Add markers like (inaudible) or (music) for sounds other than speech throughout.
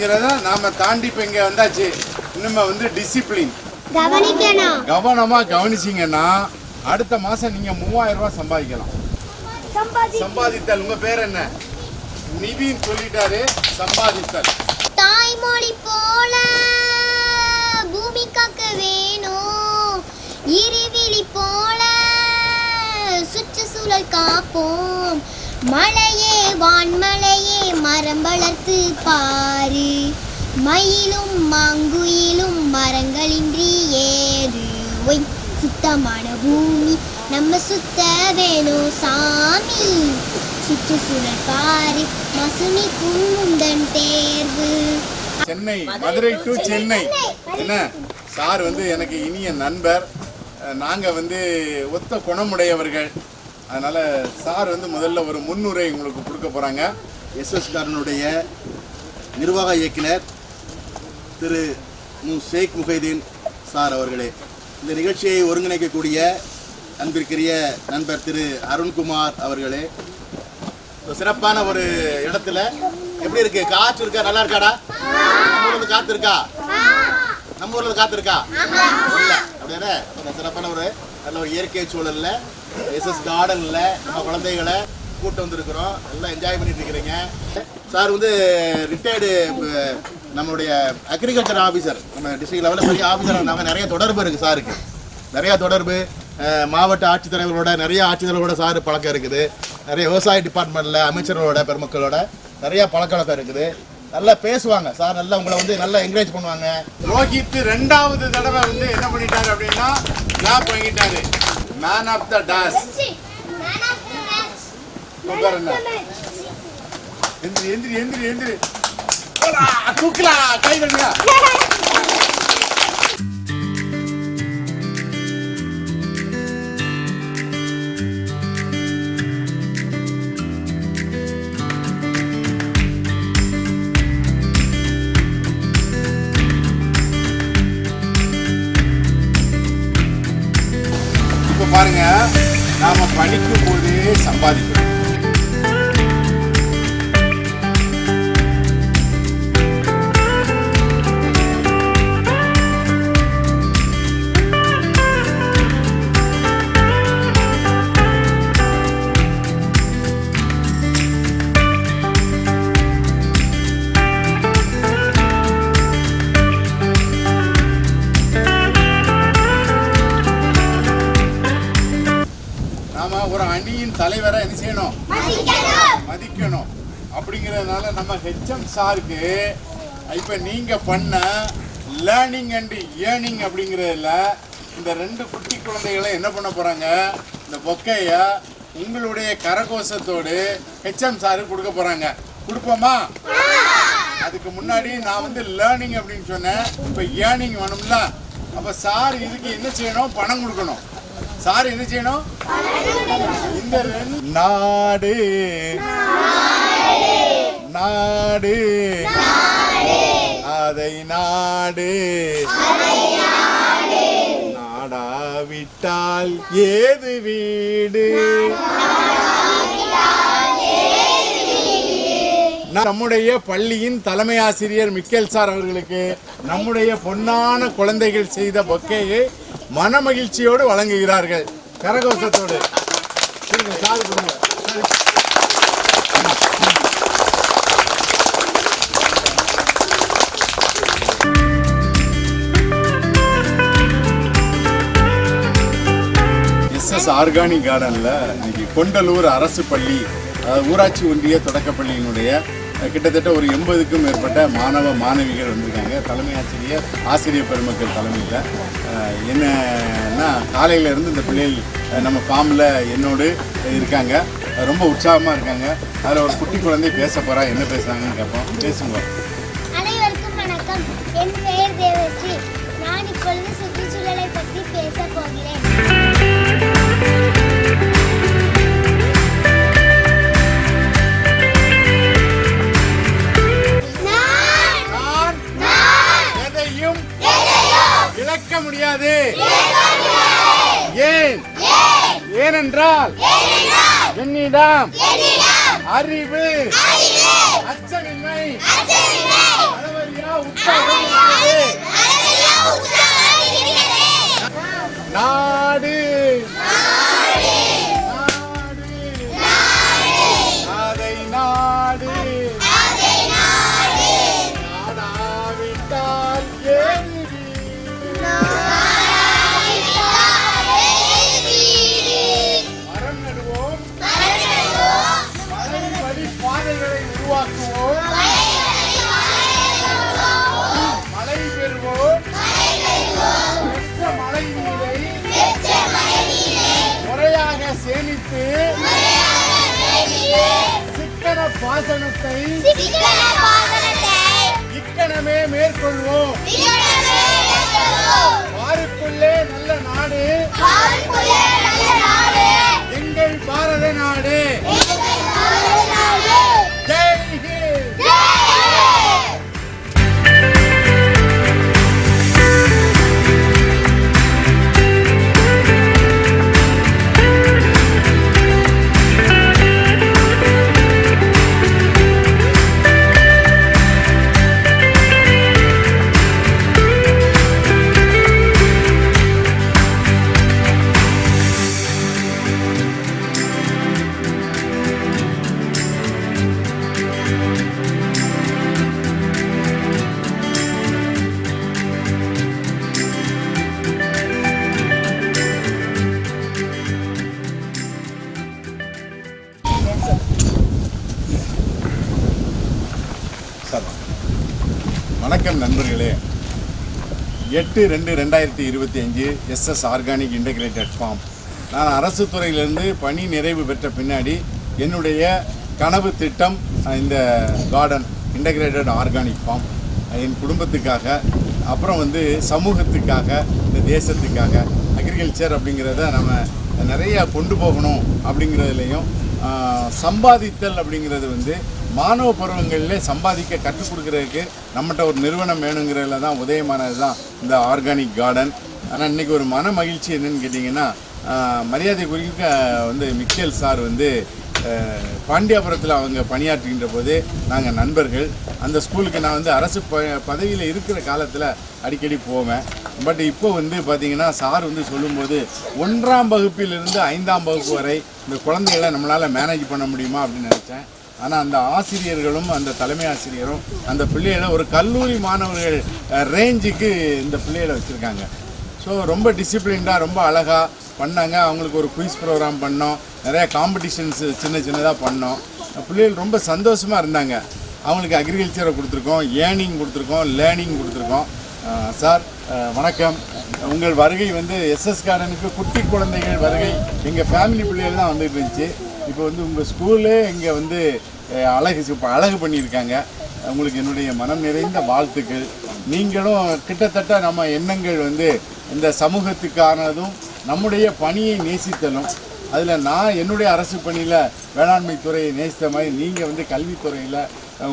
அப்படிங்கிறத நாம தாண்டி இப்போ இங்கே வந்தாச்சு. இனிமே வந்து டிசிப்ளின் கவனிக்கணும். கவனமா கவனிச்சீங்கன்னா அடுத்த மாசம் நீங்க மூவாயிரம் ரூபாய் சம்பாதிக்கலாம். சம்பாதித்தல் உங்க பேர் என்ன? நிதின்னு சொல்லிட்டாரு சம்பாதித்தல். தாய்மொழி போல பூமி காக்க வேணும். இருவிழி போல சுற்றுச்சூழல் காப்போம். மலையே வான்மலையே மரம் வளர்த்து பாரு. மயிலும் மாங்குயிலும் மரங்களின்றி ஏது ஒய் சுத்தமான பூமி. நம்ம சுத்த வேணும் சாமி. சுற்றுச்சூழல் பாரு. மசுனி குந்தன் தேர்வு. சென்னை மதுரை டு சென்னை. என்ன? சார் வந்து எனக்கு இனிய நண்பர். நாங்கள் வந்து ஒத்த குணமுடையவர்கள். அதனால் சார் வந்து முதல்ல ஒரு முன்னுரை உங்களுக்கு கொடுக்க போகிறாங்க எஸ்எஸ் காரனுடைய நிர்வாக இயக்குனர் திரு மு. ஷேக் முஹைதீன் சார் அவர்களே. இந்த நிகழ்ச்சியை ஒருங்கிணைக்கக்கூடிய அன்பிற்குரிய நண்பர் திரு அருண்குமார் அவர்களே. சிறப்பான ஒரு இடத்துல எப்படி இருக்கு? காற்று இருக்கா? நல்லா இருக்காடா? நம்ம ஊர்ல காத்து இருக்கா? நம்ம ஊர்ல காத்து இருக்கா? இல்ல. அப்படியே சிறப்பான ஒரு நல்ல ஒரு இயற்கை சூழல்ல எஸ்எஸ் கார்டனில் நம்ம குழந்தைகளை கூட்டு வந்திருக்கிறோம். எல்லாம் என்ஜாய் பண்ணிட்டு இருக்கிறீங்க. சார் வந்து ரிட்டையர்டு நம்மளுடைய அக்ரிகல்ச்சர் ஆஃபீஸர் நம்ம டிஸ்ட்ரிக்ட் லெவலில் பெரிய ஆஃபீஸர் நாங்கள் நிறைய தொடர்பு இருக்குது சாருக்கு நிறையா தொடர்பு மாவட்ட ஆட்சித்தலைவர்களோட நிறைய ஆட்சித்தலைவரோட சார் பழக்கம் இருக்குது. நிறைய விவசாய டிபார்ட்மெண்ட்டில் அமைச்சர்களோட பெருமக்களோட நிறையா பழக்க வழக்கம் இருக்குது. நல்லா பேசுவாங்க சார் நல்லா உங்களை வந்து நல்லா என்கரேஜ் பண்ணுவாங்க. ரோஹித் ரெண்டாவது தடவை வந்து என்ன பண்ணிட்டாரு அப்படின்னா லாப் வாங்கிட்டாரு. மேன் ஆஃப் த டாஸ் உட்காருங்க. எந்திரி எந்திரி எந்திரி எந்திரி. தூக்கலாம் கை பண்ணுங்க (laughs) நாம படிக்கும் போதே சம்பாதிக்கணும். அப்படிங்கிறதுனால நம்ம ஹெச்எம் சாருக்கு இப்போ நீங்கள் பண்ண லேர்னிங் அண்ட் ஏர்னிங் அப்படிங்கிறதுல இந்த ரெண்டு குட்டி குழந்தைகளை என்ன பண்ண போகிறாங்க இந்த பொக்கையை உங்களுடைய கரகோஷத்தோடு ஹெச்எம் சாருக்கு கொடுக்க போகிறாங்க கொடுப்போமா? அதுக்கு முன்னாடி நான் வந்து லேர்னிங் அப்படின்னு சொன்னேன். இப்போ ஏர்னிங் வேணும்ல. அப்போ சார் இதுக்கு என்ன செய்யணும்? பணம் கொடுக்கணும். சார் என்ன செய்யணும்? இந்த ரெண்டு நாடு. நாடு. அதை நாடு. நாடாவிட்டால் ஏது வீடு? நம்முடைய பள்ளியின் தலைமை ஆசிரியர் மிக்கேல் சார் அவர்களுக்கு நம்முடைய பொன்னான குழந்தைகள் செய்த பொக்கையை மன மகிழ்ச்சியோடு வழங்குகிறார்கள். கரகோஷத்தோடு. கொடுங்க, சார் கொடுங்க. எஸ்எஸ் ஆர்கானிக் கார்டனில் இன்னைக்கு கொண்டலூர் அரசு பள்ளி ஊராட்சி ஒன்றிய தொடக்கப்பள்ளியினுடைய கிட்டத்தட்ட ஒரு எண்பதுக்கும் மேற்பட்ட மாணவ மாணவிகள் வந்திருக்காங்க. தலைமை ஆசிரியர் ஆசிரியர் பெருமக்கள் தலைமையில். என்னன்னா காலையில இருந்து இந்த பிள்ளைகள் நம்ம ஃபார்மில் என்னோடு இருக்காங்க. ரொம்ப உற்சாகமாக இருக்காங்க. அதில் ஒரு குட்டி குழந்தை பேச போகிறா என்ன பேசுகிறாங்கன்னு கேட்போம். பேசுங்க. அனைவருக்கும் வணக்கம். என் பெயர் தேவஸ்ரீ. நான் இப்பொழுது சுற்றுச்சூழலை பற்றி பேச போகிறேன். இழக்க முடியாது. ஏன்? ஏனென்றால் என்னிடம் அறிவு அச்சமின்மை பாசனத்தை இக்கணமே மேற்கொள்வோம். எட்டு ரெண்டு ரெண்டாயிரத்தி இருபத்தி அஞ்சு எஸ்எஸ் ஆர்கானிக் இன்டகிரேட்டட் ஃபார்ம். நான் அரசு துறையிலிருந்து பணி நிறைவு பெற்ற பின்னாடி என்னுடைய கனவு திட்டம் இந்த கார்டன் இன்டகிரேட்டட் ஆர்கானிக் ஃபார்ம். என் குடும்பத்துக்காக அப்புறம் வந்து சமூகத்துக்காக இந்த தேசத்துக்காக அக்ரிகல்ச்சர் அப்படிங்கிறத நம்ம நிறைய கொண்டு போகணும் அப்படிங்கிறதுலையும் சம்பாதித்தல் அப்படிங்கிறது வந்து மாணவ பருவங்களில் சம்பாதிக்க கற்றுக் கொடுக்கறதுக்கு நம்மகிட்ட ஒரு நிறுவனம் வேணுங்கிறதுல தான் உதயமானது தான் இந்த ஆர்கானிக் கார்டன். ஆனால் இன்றைக்கி ஒரு மன மகிழ்ச்சி என்னன்னு கேட்டிங்கன்னா மரியாதை குறிக்க வந்து மிக்கேல் சார் வந்து பாண்டியாபுரத்தில் அவங்க பணியாற்றுகின்ற போது நாங்கள் நண்பர்கள். அந்த ஸ்கூலுக்கு நான் வந்து அரசு ப பதவியில் இருக்கிற காலத்தில் அடிக்கடி போவேன். பட் இப்போ வந்து பார்த்திங்கன்னா சார் வந்து சொல்லும்போது ஒன்றாம் வகுப்பிலிருந்து ஐந்தாம் வகுப்பு வரை இந்த குழந்தைகளை நம்மளால் மேனேஜ் பண்ண முடியுமா அப்படின்னு நினச்சேன். ஆனால் அந்த ஆசிரியர்களும் அந்த தலைமை ஆசிரியரும் அந்த பிள்ளைகளை ஒரு கல்லூரி மாணவர்கள் ரேஞ்சுக்கு இந்த பிள்ளைகளை வச்சுருக்காங்க. ஸோ ரொம்ப டிசிப்ளின்டாக ரொம்ப அழகாக பண்ணாங்க. அவங்களுக்கு ஒரு குயிஸ் ப்ரோக்ராம் பண்ணோம். நிறைய காம்படிஷன்ஸ் சின்ன சின்னதாக பண்ணோம். பிள்ளைகள் ரொம்ப சந்தோஷமாக இருந்தாங்க. அவங்களுக்கு அக்ரிகல்ச்சரை கொடுத்துருக்கோம் ஏர்னிங் கொடுத்துருக்கோம் லேர்னிங் கொடுத்துருக்கோம். சார் வணக்கம். உங்கள் வருகை வந்து எஸ்எஸ் கார்டனுக்கு குட்டி குழந்தைகள் வருகை. எங்கள் ஃபேமிலி பிள்ளைகள் தான் வந்துட்டு இருந்துச்சு. இப்போ வந்து உங்கள் ஸ்கூலே இங்கே வந்து அழகு இப்போ அழகு பண்ணியிருக்காங்க. உங்களுக்கு என்னுடைய மனம் நிறைந்த வாழ்த்துக்கள். நீங்களும் கிட்டத்தட்ட நம்ம எண்ணங்கள் வந்து இந்த சமூகத்துக்கானதும் நம்முடைய பணியை நேசித்தலும் அதில் நான் என்னுடைய அரசு பணியில் வேளாண்மை துறையை நேசித்த மாதிரி நீங்கள் வந்து கல்வித்துறையில்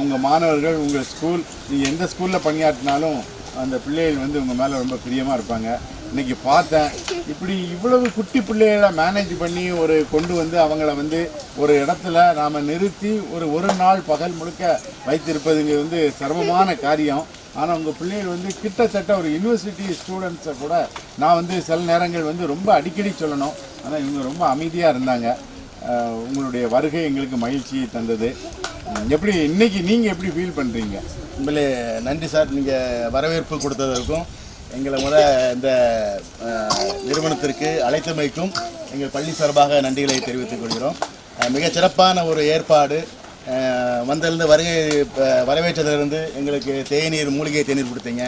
உங்கள் மாணவர்கள் உங்கள் ஸ்கூல் நீங்கள் எந்த ஸ்கூலில் பணியாற்றினாலும் அந்த பிள்ளைகள் வந்து உங்கள் மேலே ரொம்ப பிரியமாக இருப்பாங்க. இன்னைக்கு பார்த்தேன். இப்படி இவ்வளவு குட்டி பிள்ளைகளை மேனேஜ் பண்ணி ஒரு கொண்டு வந்து அவங்கள வந்து ஒரு இடத்துல நாம் நிறுத்தி ஒரு ஒரு நாள் பகல் முழுக்க வைத்திருப்பதுங்க வந்து சிரமமான காரியம். ஆனால் உங்கள் பிள்ளைகள் வந்து கிட்டத்தட்ட ஒரு யூனிவர்சிட்டி ஸ்டூடெண்ட்ஸை கூட நான் வந்து சில நேரங்கள் வந்து ரொம்ப அடிக்கடி சொல்லணும். ஆனால் இவங்க ரொம்ப அமைதியாக இருந்தாங்க. உங்களுடைய வருகை எங்களுக்கு மகிழ்ச்சியை தந்தது. எப்படி இன்னைக்கு நீங்கள் எப்படி ஃபீல் பண்ணுறீங்க உங்களே நன்றி சார். நீங்கள் வரவேற்பு கொடுத்ததற்கும் எங்களை முத இந்த நிறுவனத்திற்கு அழைத்தமைக்கும் எங்கள் பள்ளி சார்பாக நன்றிகளை தெரிவித்துக் கொள்கிறோம். மிகச்சிறப்பான மிகச் சிறப்பான ஒரு ஏற்பாடு வந்திருந்து வருகை வரவேற்றதிலிருந்து எங்களுக்கு தேநீர் மூலிகை தேநீர் கொடுத்தீங்க.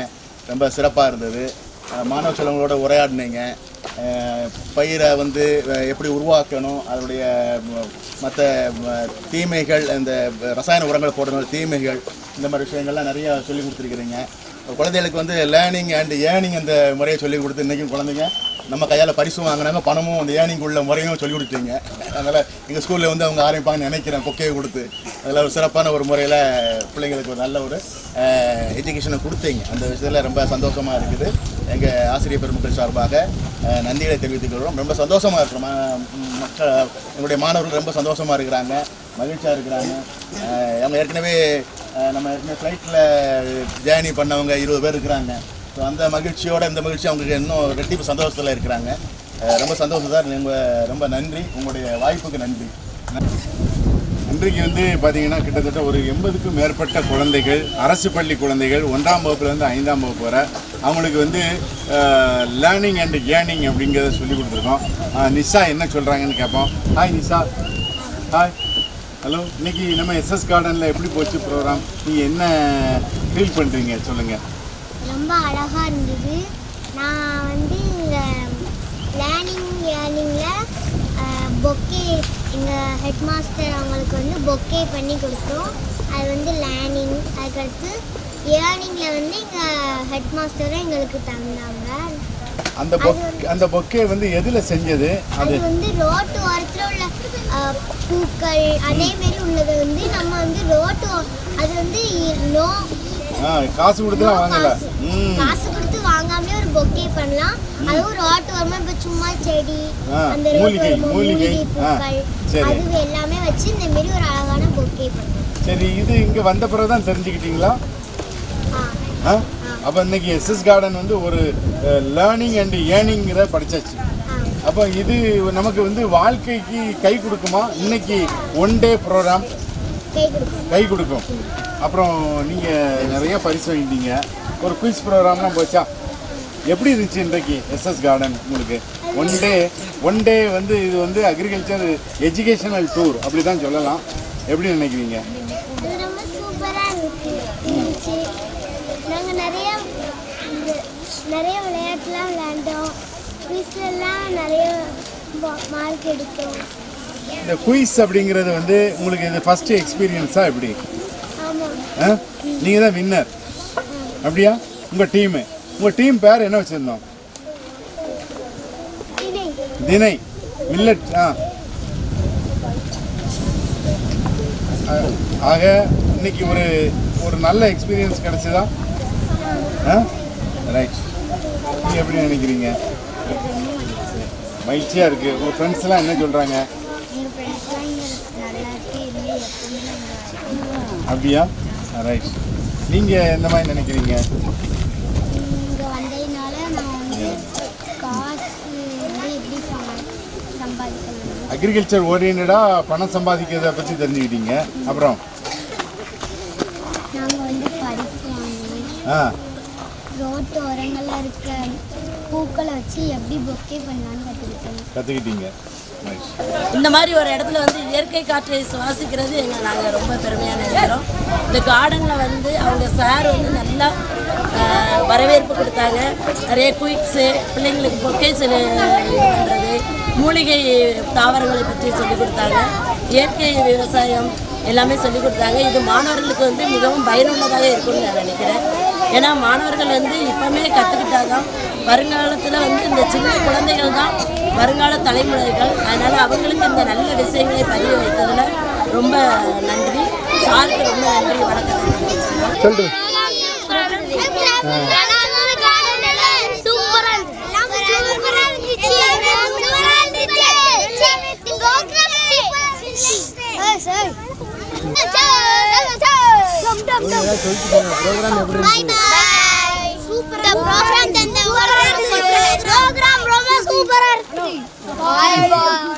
ரொம்ப சிறப்பாக இருந்தது. மாணவ செல்வங்களோட உரையாடினீங்க. பயிரை வந்து எப்படி உருவாக்கணும் அதனுடைய மற்ற தீமைகள் இந்த ரசாயன உரங்கள் போடுற தீமைகள் இந்த மாதிரி விஷயங்கள்லாம் நிறையா சொல்லி கொடுத்துருக்குறீங்க. குழந்தைகளுக்கு வந்து லேர்னிங் அண்ட் ஏர்னிங் அந்த முறையை சொல்லிக் கொடுத்து இன்றைக்கும் குழந்தைங்க நம்ம கையால் பரிசும் வாங்கினாங்க பணமும் அந்த ஏர்னிங் உள்ள முறையும் சொல்லிக் கொடுத்தீங்க. அதனால் எங்கள் ஸ்கூலில் வந்து அவங்க ஆரம்பிப்பாங்கன்னு நினைக்கிறேன் கொக்கையை கொடுத்து. அதில் ஒரு சிறப்பான ஒரு முறையில் பிள்ளைங்களுக்கு ஒரு நல்ல ஒரு எஜுகேஷனை கொடுத்தீங்க. அந்த விஷயத்தில் ரொம்ப சந்தோஷமாக இருக்குது. எங்கள் ஆசிரியர் பெருமக்கள் சார்பாக அஹ், நன்றிகளை தெரிவித்துக் கொள்கிறோம். ரொம்ப சந்தோஷமாக இருக்கிறோம் மக்கள் எங்களுடைய மாணவர்கள் ரொம்ப சந்தோஷமாக இருக்கிறாங்க மகிழ்ச்சியாக இருக்கிறாங்க. அவங்க ஏற்கனவே நம்ம ஃப்ளைட்டில் ஜேர்னி பண்ணவங்க இருபது பேர் இருக்கிறாங்க. ஸோ அந்த மகிழ்ச்சியோட இந்த மகிழ்ச்சி அவங்களுக்கு இன்னும் ரெட்டிப்பு சந்தோஷத்தில் இருக்கிறாங்க. ரொம்ப சந்தோஷம் சார். உங்கள் ரொம்ப நன்றி. உங்களுடைய வாய்ப்புக்கு நன்றி. இன்றைக்கு வந்து பார்த்தீங்கன்னா கிட்டத்தட்ட ஒரு எண்பதுக்கும் மேற்பட்ட குழந்தைகள் அரசு பள்ளி குழந்தைகள் ஒன்றாம் வகுப்புலேருந்து ஐந்தாம் வகுப்பு வர அவங்களுக்கு வந்து லேர்னிங் அண்ட் கேர்னிங் அப்படிங்கிறத சொல்லி கொடுத்துருக்கோம். நிஷா என்ன சொல்கிறாங்கன்னு கேட்போம். ஹாய் நிஷா. ஹாய் ஹலோ இன்னைக்கு நம்ம எஸ்எஸ் கார்டனில் எப்படி போச்சு ப்ரோக்ராம்? நீங்கள் என்ன ஃபீல் பண்ணுறீங்க சொல்லுங்கள் ரொம்ப அழகாக இருந்தது. நான் வந்து இங்கே லேர்னிங் ஏர்னிங்கில் பொக்கே எங்கள் ஹெட் மாஸ்டர் அவங்களுக்கு வந்து பொக்கே பண்ணி கொடுத்தோம். அது வந்து லேர்னிங் அதுக்கடுத்து ஏர்னிங்கில் வந்து எங்கள் ஹெட் மாஸ்டரும் எங்களுக்கு தந்தாங்க. அந்த பொக் அந்த பொக்கே வந்து எதில் செஞ்சது? அது வந்து ரோட்டு ஓரத்தில் பூக்கள் அதே மாதிரி உள்ளது வந்து நம்ம வந்து ரோட்டு அது வந்து நோ காசு கொடுத்துலாம் வாங்கல. காசு. கொடுத்து வாங்காமலே ஒரு பொக்கே பண்ணலாம். அதுவும் ரோட்டு ஓரமா இப்ப சும்மா செடி அந்த மூலிகை, மூலிகை. பூக்கள். அது எல்லாமே வச்சு இந்த மாதிரி ஒரு அழகான பொக்கே பண்ணலாம். சரி இது இங்கே வந்த பிறகு தான் தெரிஞ்சுக்கிட்டீங்களா? அப்போ இன்னைக்கு எஸ்எஸ் கார்டன் வந்து ஒரு லேர்னிங் அண்ட் ஏர்னிங்கிற படிச்சாச்சு. அப்போ இது நமக்கு வந்து வாழ்க்கைக்கு கை கொடுக்குமா? இன்னைக்கு ஒன் டே ப்ரோக்ராம் கை கொடுக்கும். அப்புறம் நீங்கள் நிறைய பரிசு வாங்கிட்டீங்க. ஒரு குயிஸ் ப்ரோக்ராம்லாம் போச்சா? எப்படி இருந்துச்சு இன்றைக்கு எஸ்எஸ் கார்டன் உங்களுக்கு? ஒன் டே ஒன் டே வந்து இது வந்து அக்ரிகல்ச்சர் எஜுகேஷனல் டூர் அப்படி தான் சொல்லலாம். எப்படி நினைக்கிறீங்க? நிறைய விளையாட்டுலாம் விளையாண்டோம். குவிஸ்லாம் நிறைய மார்க் எடுத்தோம். இந்த குயிஸ் அப்படிங்கிறது வந்து உங்களுக்கு இது ஃபஸ்ட்டு எக்ஸ்பீரியன்ஸாக எப்படி? ஆ? நீங்கள் தான் வின்னர் அப்படியா? உங்கள் டீமு உங்கள் டீம் பேர் என்ன வச்சுருந்தோம்? தினை மில்லட் ஆ ஆ- ஆக இன்னைக்கு ஒரு ஒரு நல்ல எக்ஸ்பீரியன்ஸ் கிடைச்சதா? ஆ? ரைட் நீங்கள் எப்படி நினைக்கிறீங்க? மகிழ்ச்சியாக இருக்குது உங்கள் ஃப்ரெண்ட்ஸ்லாம் என்ன சொல்கிறாங்க அப்படியா? ரைட் நீங்கள் எந்த மாதிரி நினைக்கிறீங்க? அக்ரிகல்ச்சர் ஓரியன்டாக பணம் சம்பாதிக்கிறத பற்றி தெரிஞ்சுக்கிட்டீங்க. அப்புறம்? ஆ. ரோட்டு ஓரங்களில் இருக்க பூக்களை வச்சு எப்படி பொக்கே பண்ணலான்னு கற்றுக்கிட்டோம் கற்றுக்கிட்டீங்க இந்த மாதிரி ஒரு இடத்துல வந்து இயற்கை காற்றை சுவாசிக்கிறது எங்களை நாங்கள் ரொம்ப பெருமையாக நினைக்கிறோம். இந்த கார்டனில் வந்து அவங்க சார் வந்து நல்லா வரவேற்பு கொடுத்தாங்க. நிறைய குயிக்ஸு பிள்ளைங்களுக்கு பொக்கேஸ் இது பண்ணுறது மூலிகை தாவரங்களை பற்றி சொல்லிக் கொடுத்தாங்க. இயற்கை விவசாயம் எல்லாமே சொல்லிக் கொடுத்தாங்க இது மாணவர்களுக்கு வந்து மிகவும் பயனுள்ளதாக இருக்கும்னு நான் நினைக்கிறேன். ஏன்னா மாணவர்கள் வந்து இப்போமே கற்றுக்கிட்டாதான் வருங்காலத்தில் வந்து இந்த சின்ன குழந்தைகள் தான் வருங்கால தலைமுறைகள். அதனால் அவங்களுக்கு இந்த நல்ல விஷயங்களை பதிய வைத்ததில் ரொம்ப நன்றி. சாருக்கு ரொம்ப நன்றி. வணக்கம் சொல்லு ப்ரோக்ராம் ரொம்ப சூப்பரா இருக்கு. பாய்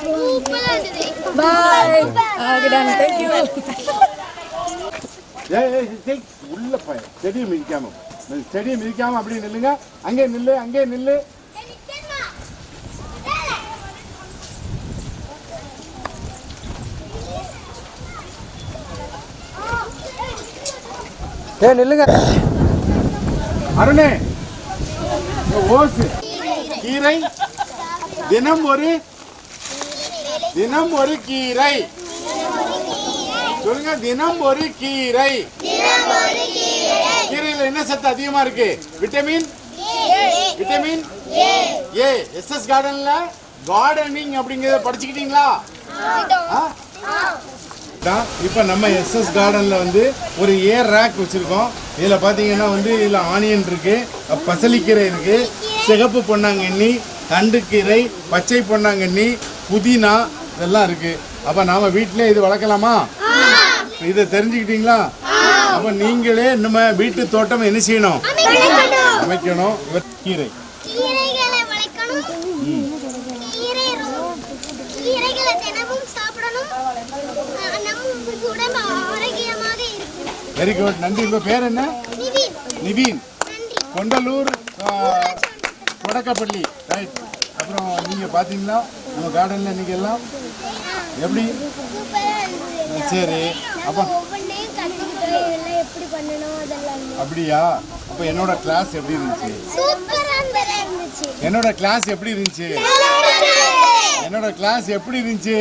சூப்பரா இருந்தது. ஏய், ஏய், ஏய், உள்ள போய். செடியை மிதிக்காம. செடியை மிதிக்காம அப்படியே நில்லுங்க. அங்கே நில்லு அங்கே நில்லு. ஏ நில்லுங்க. அருணே ஓசு. கீரை தினம் ஒரு தினம் ஒரு கீரை. சொல்லுங்க தினம் ஒரு கீரை. கீரையில என்ன சத்து அதிகமா இருக்கு? விட்டமின்? விட்டமின்? ஏ எஸ்எஸ் கார்டன்ல கார்டனிங் அப்படிங்கறத படிச்சுக்கிட்டீங்களா? தான். இப்போ நம்ம எஸ்எஸ் கார்டனில் வந்து ஒரு ஏர் ரேக் வச்சுருக்கோம். இதில் பார்த்தீங்கன்னா வந்து இதில் ஆனியன் இருக்குது பசலிக்கீரை இருக்குது சிகப்பு பொன்னாங்கண்ணி தண்டுக்கீரை பச்சை பொன்னாங்கண்ணி புதினா இதெல்லாம் இருக்குது அப்போ நாம் வீட்டிலே இது வளர்க்கலாமா? இதை தெரிஞ்சுக்கிட்டீங்களா? அப்போ நீங்களே நம்ம வீட்டு தோட்டம் என்ன செய்யணும்? அமைக்கணும். கீரை. வெரி குட் நன்றி. உங்கள் பேர் என்ன? நிவின். கொண்டலூர் ஆ, தொடக்கப்பள்ளி ரைட் அப்புறம் நீங்கள் பார்த்தீங்களா நம்ம கார்டனில் இன்னைக்கு எல்லாம் எப்படி? சரி. அப்போ அப்படியா? அப்போ என்னோட கிளாஸ் எப்படி இருந்துச்சு? என்னோட கிளாஸ் எப்படி இருந்துச்சு? என்னோட கிளாஸ் எப்படி இருந்துச்சு?